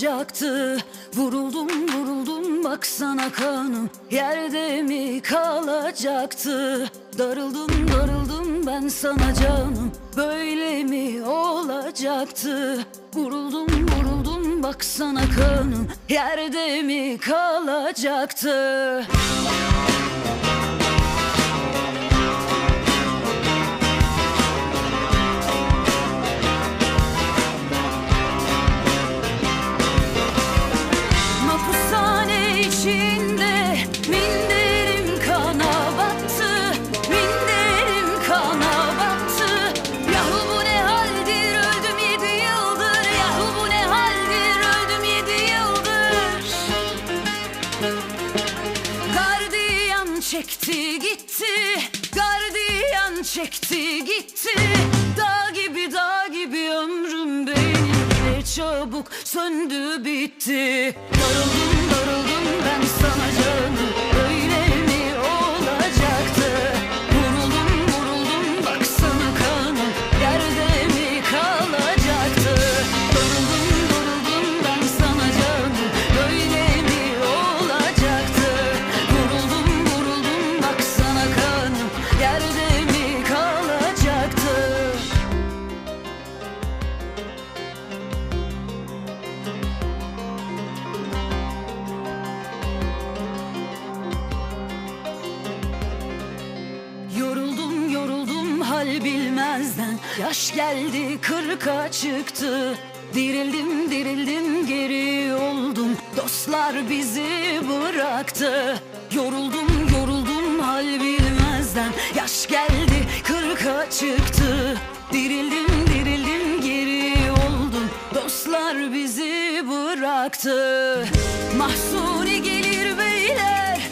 olacaktı. Vuruldum vuruldum baksana kanım. Yerde mi kalacaktı? Darıldım darıldım ben sana canım. Böyle mi olacaktı? Vuruldum vuruldum baksana kanım. Yerde mi kalacaktı çekti gitti Gardiyan çekti gitti. Dağ gibi dağ gibi ömrüm benim Ne çabuk söndü bitti. Darıldım darıldım ben sana canım Yaş geldi kırka çıktı. Dirildim dirildim geri oldum. Dostlar bizi bıraktı. Yoruldum yoruldum hal bilmezden. Yaş geldi kırka çıktı. Dirildim dirildim geri oldum. Dostlar bizi bıraktı. Mahsuni gelir beyler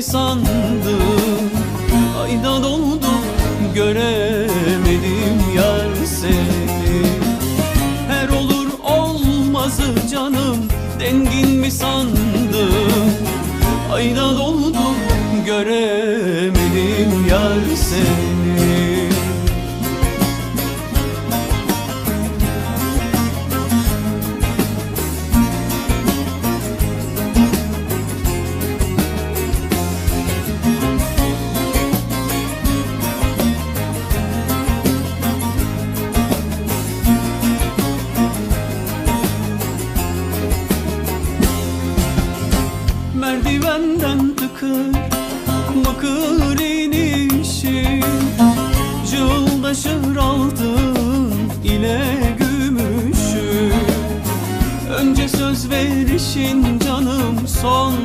engin mi sandı Ayda doldu göremedim yar seni. Her olur olmazı canım dengin mi sandım Ayda doldu göremedim yar seni Merdivenden tıkır Mıkır inişi. Cıldaşır altın ile gümüşü. Önce söz verişin canım sonra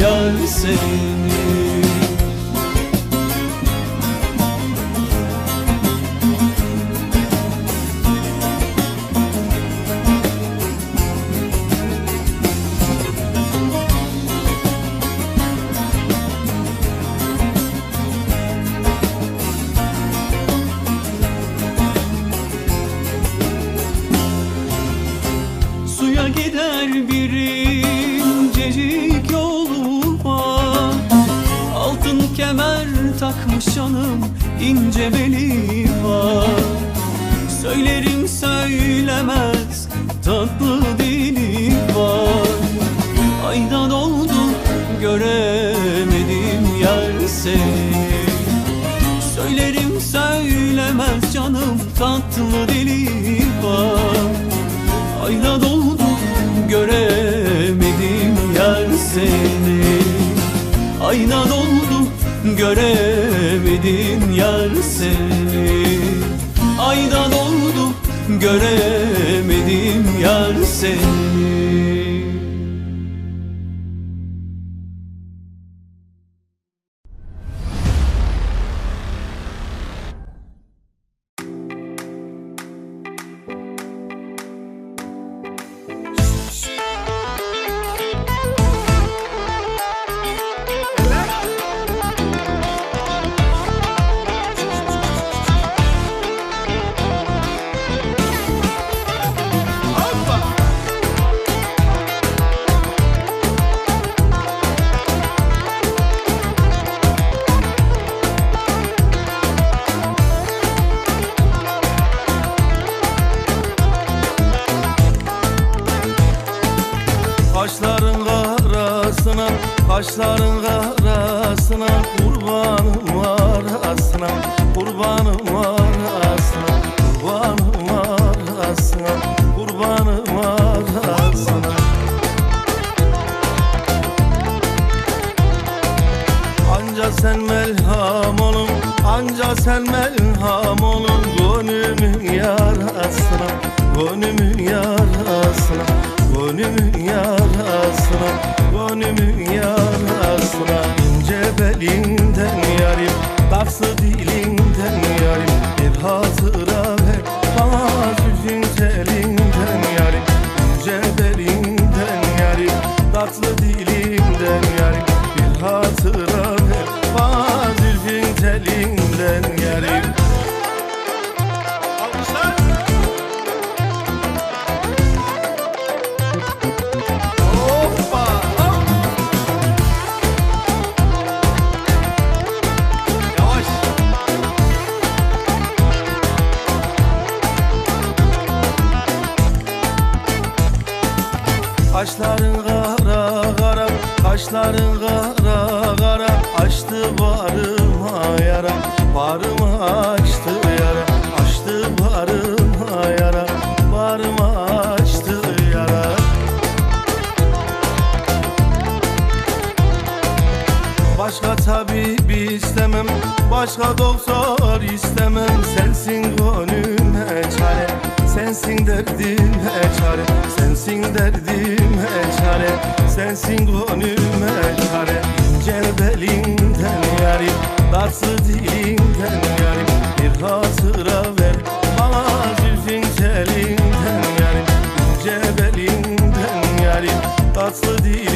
yar seni ince beli var. Söylerim söylemez tatlı dili var. Aydan oldu göremedim yar seni. Söylerim söylemez canım tatlı dili var. Ayna doldu göremedim yar seni. Ayna doldu göremedim yar seni. Ayna doldu göremedim yar seni sen melham olun Gönlümün yarasına, gönlümün yarasına Gönlümün yarasına, gönlümün yarasına. İnce belinden yarim, darsı dilinden yarim Bir hatıra başka doktor istemem. Sensin gönlüme çare. Sensin derdime çare. Sensin derdime çare. Sensin gönlüme çare. Gel belinden yarim Tatlı dilinden yarim Bir hatıra ver. Bana zülfün telinden yarim İnce belinden yarim Tatlı dilinden